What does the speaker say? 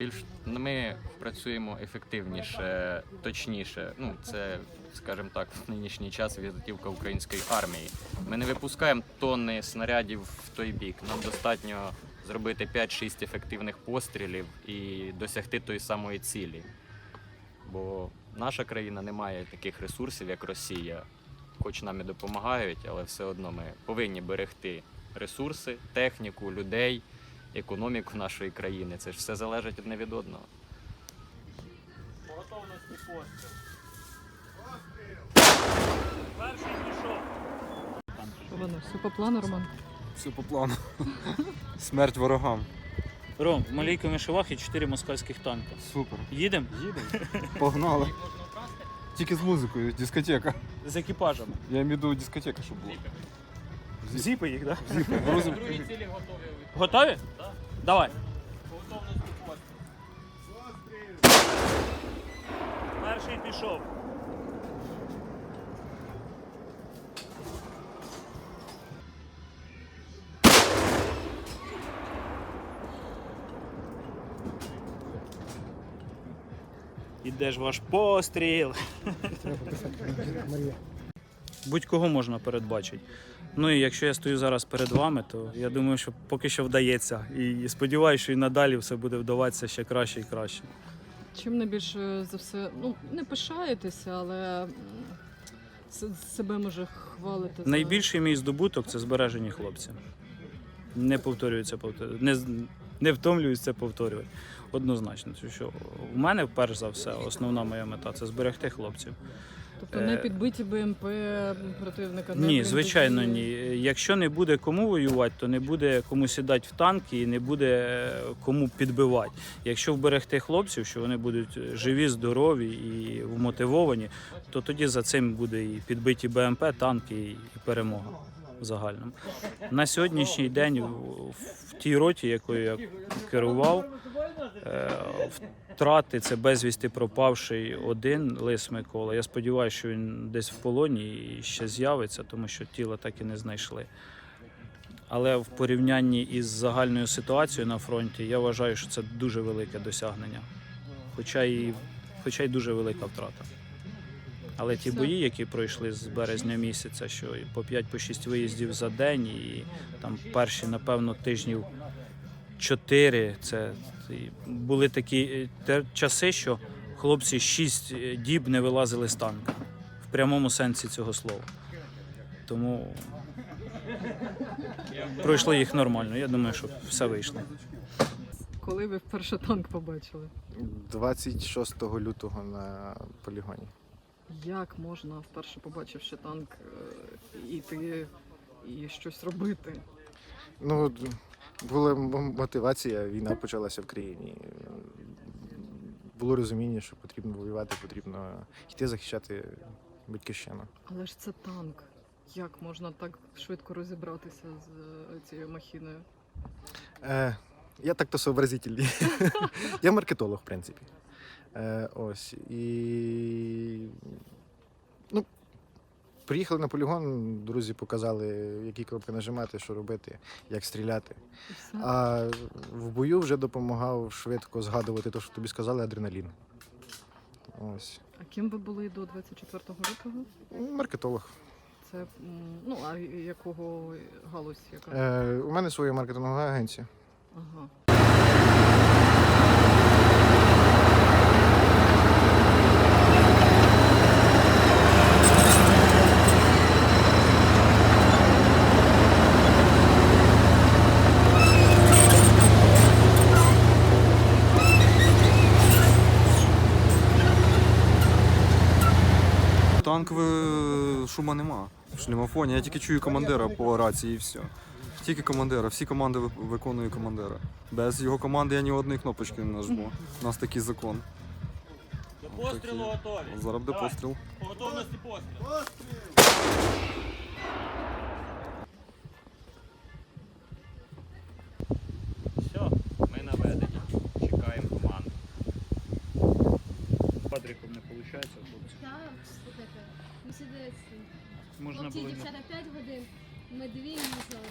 Більш ну, ми працюємо ефективніше, точніше. Ну це, скажімо так, в нинішній час візитівка української армії. Ми не випускаємо тонни снарядів в той бік. Нам достатньо зробити 5-6 ефективних пострілів і досягти тої самої цілі. Бо наша країна не має таких ресурсів, як Росія. Хоч нам і допомагають, але все одно ми повинні берегти ресурси, техніку, людей, економіку нашої країни. Це ж все залежить одне від одного. По готовності постріл. Перший пішов. Що воно? Все по плану, Роман? Все по плану. Смерть ворогам. Ром, в малійку мишевах і 4 москальських танка. Супер. Їдемо Їдемо. Погнали. Тільки з музикою, дискотека. з екіпажами. Я виду дискотека, щоб була. Зіпи їх, так? Зіпи, грузим. Готові? Готові? Так. Давай. Перший пішов. Іде ж ваш постріл. Будь-кого можна передбачити. Ну і якщо я стою зараз перед вами, то я думаю, що поки що вдається. І сподіваюся, що і надалі все буде вдаватися ще краще і краще. Чим найбільше за все, ну не пишаєтеся, але себе може хвалити. за- Найбільший мій здобуток це збережені хлопці. Не повторюється, повтор- не, не втомлююсь це повторювати. Однозначно, що в мене перш за все основна моя мета це зберегти хлопців. Тобто не е, підбиті БМП противника. не Ні, звичайно, ні. Якщо не буде кому воювати, то не буде кому сідати в танки і не буде е, кому підбивати. Якщо вберегти хлопців, що вони будуть живі, здорові і вмотивовані, то тоді за цим буде і підбиті БМП, танки і перемога в загальному. На сьогоднішній день в- тій роті, якою я керував, втрати це безвісти пропавший один лис Микола. Я сподіваюся, що він десь в полоні і ще з'явиться, тому що тіла так і не знайшли. Але в порівнянні із загальною ситуацією на фронті я вважаю, що це дуже велике досягнення, хоча і, хоча й дуже велика втрата. Але ті бої, які пройшли з березня місяця, що по 5-6 виїздів за день, і там перші, напевно, тижнів 4, це були такі е, часи, що хлопці 6 діб не вилазили з танка в прямому сенсі цього слова. Тому пройшли їх нормально. Я думаю, що все вийшло. Коли ви вперше танк побачили? 26 лютого на полігоні. Як можна вперше побачивши танк е, іти і щось робити? Ну, була мотивація, війна почалася в країні. Було розуміння, що потрібно воювати, потрібно йти захищати батьківщину. Але ж це танк. Як можна так швидко розібратися з е, цією махіною? Е, я так-то сообразительний. я маркетолог, в принципі. Е, ось. І. Приїхали на полігон, друзі показали, які кнопки нажимати, що робити, як стріляти. А в бою вже допомагав швидко згадувати те, що тобі сказали, адреналін. Ось. А ким ви були до 24 лютого? Маркетолог. Це ну а якого галузь яка? Е, у мене своя маркетингова агенція. Ага. Танк шума нема. В шлімофоні. Я тільки чую командира по рації і все. Тільки командира, всі команди виконують командира. Без його команди я ні одної кнопочки не нажму. У нас такий закон. До пострілу готові. Зараз буде постріл. По готовності постріл. Все, Можна було на- дівчата 5 годин, ми дві їздили.